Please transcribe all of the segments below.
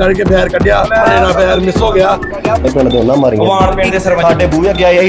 ਕਰਕੇ ਫੈਰ ਕੱਢਿਆ ਮੇਰਾ ਫੈਰ ਮਿਸ ਹੋ ਗਿਆ। ਇਹ ਪਿੰਡ ਦੇ ਉਹਨਾਂ ਮਾਰੀਆਂ। ਵਾਣ ਪਿੰਡ ਦੇ ਸਰਪੰਚ ਸਾਡੇ ਬੂਹੇ ਅੱਗੇ ਆਏ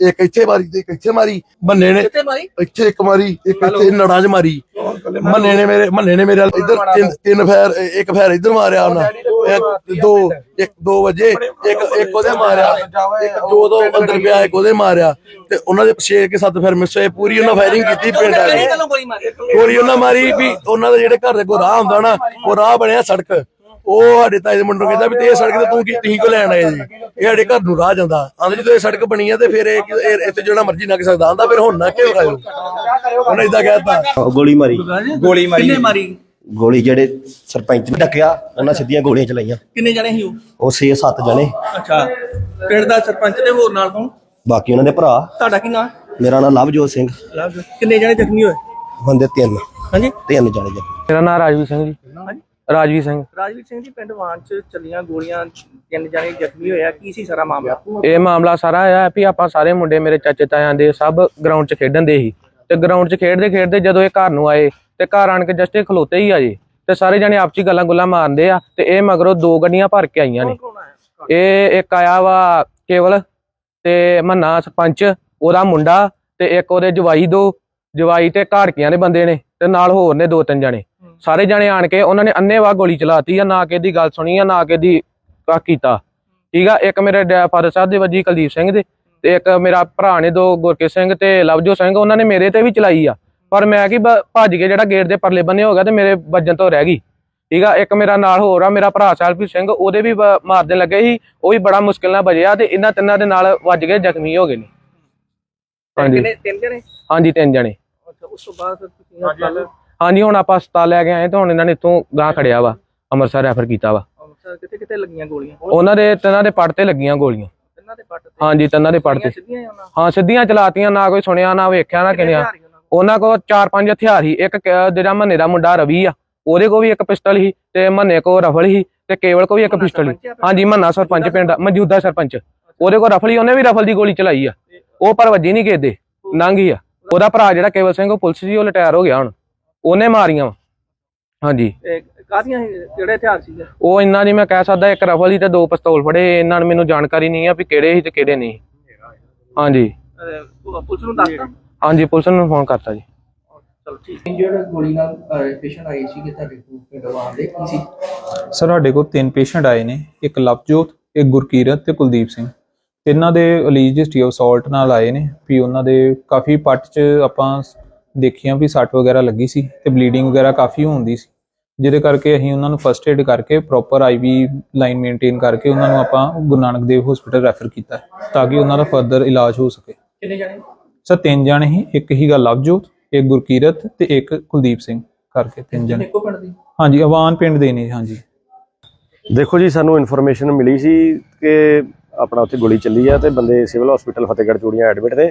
ਇੱਕ ਇੱਥੇ ਮਾਰੀ ਤੇ ਇੱਕ ਇੱਥੇ ਮਾਰੀ ਮੰਨੇ ਨੇ ਕਿੱਥੇ ਮਾਰੀ? ਇੱਥੇ ਇੱਕ ਮਾਰੀ ਇੱਕ ਇੱਥੇ ਨੜਾਂ 'ਚ ਮਾਰੀ। ਮੰਨੇ ਨੇ ਮੇਰੇ ਮੰਨੇ ਨੇ ਮੇਰੇ ਇੱਧਰ ਤਿੰਨ ਤਿੰਨ ਫੈਰ ਇੱਕ ਫੈਰ ਇੱਧਰ ਮਾਰਿਆ ਉਹਨਾਂ। ਇੱਕ ਦੋ ਇੱਕ ਦੋ ਵਜੇ ਇੱਕ ਇੱਕ ਉਹਦੇ ਮਾਰਿਆ। ਇੱਕ ਜੋ ਦੋ ਅੰਦਰ ਪਿਆ ਇੱਕ ਉਹਦੇ ਮਾਰਿਆ। ਤੇ ਉਹਨਾਂ ਦੇ ਛੇ ਕੇ ਸੱਤ ਫੈਰ ਮਿਸ ਹੋਏ ਪੂਰੀ ਉਹਨਾਂ ਫਾਇਰਿੰਗ ਕੀਤੀ ਪਿੰਡ ਆ ਗੋਲੀ ਉਹਨਾਂ ਮਾਰੀ ਵੀ ਉਹਨਾਂ ਦੇ ਜਿਹੜੇ ਘਰ ਦੇ ਕੋ ਰਾਹ ਹੁੰਦਾ ਨਾ ਉਹ ਰਾਹ ਬਣਿਆ ਸੜਕ। ਉਹ ਸਾਡੇ ਤਾਏ ਦੇ ਮੁੰਡੇ ਨੂੰ ਕਹਿੰਦਾ ਵੀ ਤੇ ਇਹ ਸੜਕ ਤੇ ਤੂੰ ਕੀ ਤੁਸੀਂ ਕੋ ਲੈਣ ਆਏ ਜੀ? ਇਹ ਸਾਡੇ ਘਰ ਨੂੰ ਰਾਹ ਜਾਂਦਾ। ਆਂਦੇ ਜਦੋਂ ਇਹ ਸੜਕ ਬਣੀ ਆ ਤੇ ਫਿਰ ਇਹ ਇਹ- ਇੱਥੇ ਜਿਹੜਾ ਮਰਜ਼ੀ ਲੰਘ ਸਕਦਾ। ਆਂਦਾ ਫਿਰ ਹੁਣ ਨਾ ਕਿਉਂ ਖਾਇਓ ਉਹਨੇ ਇਦਾਂ ਕਹਿਤਾ ਉਹ ਗੋਲੀ ਮਾਰੀ। ਗੋਲੀ ਮਾਰੀ। ਕਿੰਨੇ ਮਾਰੀ? ਗੋਲੀ ਜਿਹੜੇ ਸਰਪੰਚ ਨੇ ਡੱਕਿਆ ਉਹਨਾਂ ਸਿੱਧੀਆਂ ਗੋਲੀਆਂ ਚਲਾਈਆਂ। ਕਿੰਨੇ ਜਣੇ ਸੀ ਉਹ? ਉਹ 6-7 ਜਣੇ। ਅੱਛਾ। ਪਿੰਡ ਦਾ ਸਰਪੰਚ ਤੇ ਹੋਰ ਨਾਲ ਕੌਣ? ਬਾਕੀ ਉਹਨਾਂ ਦੇ ਭਰਾ। ਤੁਹਾਡਾ ਕੀ ਨਾਮ ਮੇਰਾ ਨਾਮ ਲਵਜੋਤ ਸਿੰਘ। ਕਿੰਨੇ ਜਣੇ ਜ਼ਖਮੀ ਹੋਏ? ਬੰਦੇ ਤਿੰਨ। ਹਾਂਜੀ। ਤਿੰਨ ਜਣੇ ਜੀ ਮੇਰਾ ਨਾਮ ਰਾਜਵੀਰ ਸਿੰਘ ਜੀ। ਹਾਂਜੀ। ਰਾਜਵੀਰ ਸਿੰਘ। ਰਾਜਵੀਰ ਸਿੰਘ ਜੀ ਪਿੰਡ ਵਾਨ ਚ ਚੱਲੀਆਂ ਗੋਲੀਆਂ ਤਿੰਨ ਜਣੇ ਜ਼ਖਮੀ ਹੋਇਆ ਕੀ ਸੀ ਸਾਰਾ ਮਾਮਲਾ? ਇਹ ਮਾਮਲਾ ਸਾਰਾ ਆਇਆ ਵੀ ਆਪਾਂ ਸਾਰੇ ਮੁੰਡੇ ਮੇਰੇ ਚਾਚੇ ਤਾਇਆਂ ਦੇ ਸਭ ਗਰਾਊਂਡ 'ਚ ਖੇਡਣ ਦੇ ਸੀ। ਤੇ ਗਰਾਊਂਡ 'ਚ ਖੇਡਦੇ ਖੇਡਦੇ ਜਦੋਂ ਇਹ ਘਰ ਨੂੰ ਆਏ ਤੇ ਘਰ ਆਣ ਕੇ ਜਸਟ ਇਹ ਖਲੋਤੇ ਹੀ ਆ ਜੀ। ਤੇ ਸਾਰੇ ਜਣੇ ਆਪਸੀ ਗੱਲਾਂ ਗੁੱਲਾਂ ਮਾਰਦੇ ਆ ਤੇ ਇਹ ਮਗਰੋਂ ਦੋ ਗੱਡੀਆਂ ਭਰ ਕੇ ਆਈਆਂ ਨੇ। ਇਹ ਇੱਕ ਆਇਆ ਵਾ ਕੇਵਲ ਤੇ ਮੰਨਾ ਸਰਪੰਚ ਉਹਦਾ ਮੁੰਡਾ ਤੇ ਇੱਕ ਉਹਦੇ ਜਵਾਈ ਦੋ ਜਵਾਈ ਤੇ ਘਾੜਕੀਆਂ ਦੇ ਬੰਦੇ ਨੇ ਤੇ ਨਾਲ ਹੋਰ ਨੇ ਦੋ ਤਿੰਨ ਜਣੇ। ਸਾਰੇ ਜਣੇ ਆਣ ਕੇ ਉਹਨਾਂ ਨੇ ਅੰਨੇਵਾਹ ਗੋਲੀ ਚਲਾਤੀ ਆ ਨਾ ਕਿ ਦੀ ਗੱਲ ਸੁਣੀ ਆ ਨਾ ਕਿ ਦੀ ਕਾ ਕੀਤਾ। ਠੀਕ ਆ ਇੱਕ ਮੇਰੇ ਫਾਦਰ ਸਾਹਿਬ ਦੇ ਵੱਜੀ ਕੁਲਦੀਪ ਸਿੰਘ ਦੇ ਤੇ ਇੱਕ ਮੇਰਾ ਭਰਾ ਨੇ ਦੋ ਗੁਰਕੇ ਸਿੰਘ ਤੇ ਲਵਜੋ ਸਿੰਘ ਉਹਨਾਂ ਨੇ ਮੇਰੇ ਤੇ ਵੀ ਚਲਾਈ ਆ। ਪਰ ਮੈਂ ਕੀ ਭੱਜ ਕੇ ਜਿਹੜਾ ਗੇਟ ਦੇ ਪਰਲੇ ਬੰਨੇ ਹੋ ਗਿਆ ਤੇ ਮੇਰੇ ਵੱਜਣ ਤੋਂ ਰਹਿ ਗਈ। ਠੀਕ ਆ ਇੱਕ ਮੇਰਾ ਨਾਲ ਹੋਰ ਆ ਮੇਰਾ ਭਰਾ ਸਾਹਿਬਪ੍ਰੀਤ ਸਿੰਘ ਉਹਦੇ ਵੀ ਮਾਰਦੇ ਲੱਗੇ ਸੀ ਉਹ ਵੀ ਬੜਾ ਮੁਸ਼ਕਿਲ ਨਾਲ ਬਜਿਆ ਤੇ ਇਹਨਾਂ ਤਿੰਨਾਂ ਦੇ ਨਾਲ ਵੱਜ ਕੇ ਜ਼ਖਮੀ ਹੋ ਗਏ ਨੇ। ਹਾਂਜੀ। ਤਿੰਨ ਜਣੇ? ਹਾਂਜੀ ਤਿੰਨ ਜਣੇ। ਅੱਛਾ ਉਸ ਤੋਂ ਬਾਅਦ ਤੁਸੀਂ ਹਾਂਜੀ ਹੁਣ ਆਪਾਂ ਹਸਪਤਾਲ ਲੈ ਕੇ ਆਏ ਤੇ ਹੁਣ ਇਹਨਾਂ ਨੇ ਇੱਥੋਂ ਗਾਂ ਖੜਿਆ ਵਾ ਅੰਮ੍ਰਿਤਸਰ ਰੈਫਰ ਕੀਤਾ ਵਾ। ਅੰਮ੍ਰਿਤਸਰ ਕਿੱਥੇ ਕਿੱਥੇ ਲੱਗੀਆਂ ਗੋਲੀਆਂ? ਉਹਨਾਂ ਦੇ ਤਿੰਨਾਂ ਦੇ ਪੱਟ ਤੇ ਲੱਗੀਆਂ ਗੋਲੀਆਂ। ਤਿੰਨਾਂ ਦੇ ਪੱਟ ਤੇ? ਹਾਂਜੀ ਤਿੰਨਾਂ ਦੇ ਪੱਟ ਤੇ। ਹੀ ਹਾਂ ਸਿੱਧੀਆਂ ਚਲਾਤੀਆਂ ਨਾ ਕੋਈ ਸੁਣਿਆ ਨਾ ਵੇਖਿਆ ਨਾ ਕਿਨਿਆ ਹੀ ਉਹਨਾਂ ਕੋਲ। ਚਾਰ ਪੰਜ ਹਥਿਆਰ ਸੀ ਇੱਕ ਜਿਹੜਾ ਮੰਨੇ ਦਾ ਮੁੰਡਾ ਰਵੀ ਆ ਉਹਦੇ ਕੋਲ ਵੀ ਇੱਕ ਪਿਸਟਲ ਸੀ ਤੇ ਮੰਨੇ ਕੋਲ ਰਫਲ ਸੀ ਤੇ ਕੇਵਲ ਕੋਲ ਵੀ ਇੱਕ ਪਿਸਟਲ ਸੀ ਹਾਂਜੀ ਮੰਨਾ ਸਰਪੰਚ ਪਿੰਡ ਦਾ ਮੌਜੂਦਾ ਸਰਪੰਚ। ਉਹਦੇ ਕੋਲ ਰਫਲ ਸੀ ਉਹਨੇ ਵੀ ਰਫਲ ਦੀ ਗੋਲੀ ਚਲਾਈ ਆ। ਉਹ ਪਰ ਵੱਜੀ ਨਹੀਂ ਕਿਤੇ ਲੰਘ ਆ। ਉਹਦਾ ਭਰਾ ਜਿਹੜਾ ਕੇਵਲ ਸਿੰਘ ਉਹ ਪੁਲਿਸ ਸੀ ਉਹ ਰਿਟਾਇਰ ਹੋ ਗਿਆ ਹੁਣ। ਉਹਨੇ ਮਾਰੀਆਂ ਹਾਂਜੀ। ਸੀ? ਕਿਹੜੇ ਹਥਿਆਰ ਸੀਗੇ? ਉਹ ਇੰਨਾ ਨਹੀਂ ਮੈਂ ਕਹਿ ਸਕਦਾ ਇੱਕ ਰਫਲ ਸੀ ਤੇ ਦੋ ਪਿਸਤੌਲ ਫੜੇ ਇਹਨਾਂ ਨੂੰ ਮੈਨੂੰ ਜਾਣਕਾਰੀ ਨਹੀਂ ਆ ਵੀ ਕਿਹੜੇ ਸੀ ਤੇ ਕਿਹੜੇ ਨਹੀਂ। ਹਾਂਜੀ। ਪੁਲਿਸ ਨੂੰ ਦੱਸਤਾ? ਹਾਂਜੀ ਪੁਲਿਸ ਨੂੰ ਫੋਨ ਕਰਤਾ ਜੀ। ਚਲੋ ਠੀਕ। ਇੰਜਰਡ ਗੋਲੀ ਨਾਲ ਪੇਸ਼ੈਂਟ ਆਏ ਸੀਗੇ ਤੁਹਾਡੇ ਕੋਲ ਪਿੰਡ ਵਾਂ ਦੇ ਕੀ ਸੀ? ਸਰ ਸਾਡੇ ਕੋਲ ਤਿੰਨ ਪੇਸ਼ੈਂਟ ਆਏ ਨੇ ਇੱਕ ਲਵਜੋਤ ਇੱਕ ਗੁਰਕੀਰਤ ਤੇ ਕੁਲਦੀਪ ਸਿੰਘ। ਤਿੰਨਾਂ ਦੇ ਅਲੀਜ ਹਿਸਟਰੀ ਆਫ ਸਾਲਟ ਨਾਲ ਆਏ ਨੇ ਵੀ ਉਹਨਾਂ ਦੇ ਕਾਫੀ ਪੱਟ 'ਚ ਆਪਾਂ ਦੇਖੀਆਂ ਵੀ ਸੱਟ ਵਗੈਰਾ ਲੱਗੀ ਸੀ ਤੇ ਬਲੀਡਿੰਗ ਵਗੈਰਾ ਕਾਫੀ ਹੁੰਦੀ ਸੀ। ਜਿਹਦੇ ਕਰਕੇ ਅਸੀਂ ਉਹਨਾਂ ਨੂੰ ਫਸਟ ਏਡ ਕਰਕੇ ਪ੍ਰੋਪਰ ਆਈਵੀ ਲਾਈਨ ਮੇਨਟੇਨ ਕਰਕੇ ਉਹਨਾਂ ਨੂੰ ਆਪਾਂ ਗੁਰੂ ਨਾਨਕ ਦੇਵ ਹਸਪੀਟਲ ਰੈਫਰ ਕੀਤਾ ਹੈ, ਤਾਂ ਕਿ ਉਹਨਾਂ ਦਾ ਫਰਦਰ ਇਲਾਜ ਹੋ ਸਕੇ। ਕਿੰਨੇ ਜਣੇ? ਸਰ ਤਿੰਨ ਜਾਣੇ ਹੀ ਇੱਕ ਹੀਗਾ ਲਵਜੋਤ ਇੱਕ ਗੁਰਕੀਰਤ ਤੇ ਇੱਕ ਕੁਲਦੀਪ ਸਿੰਘ ਕਰਕੇ ਤਿੰਨ ਜਣੇ। ਇੱਕੋ ਪਿੰਡ ਦੀ? ਹਾਂਜੀ ਅਵਾਨ ਪਿੰਡ ਦੇ ਨੇ ਹਾਂਜੀ। ਦੇਖੋ ਜੀ ਸਾਨੂੰ ਇਨਫੋਰਮੇਸ਼ਨ ਮਿਲੀ ਸੀ ਕਿ ਆਪਣਾ ਉੱਥੇ ਗੋਲੀ ਚੱਲੀ ਆ ਤੇ ਬੰਦੇ civil hospital Fatehgarh Churian admit ਨੇ।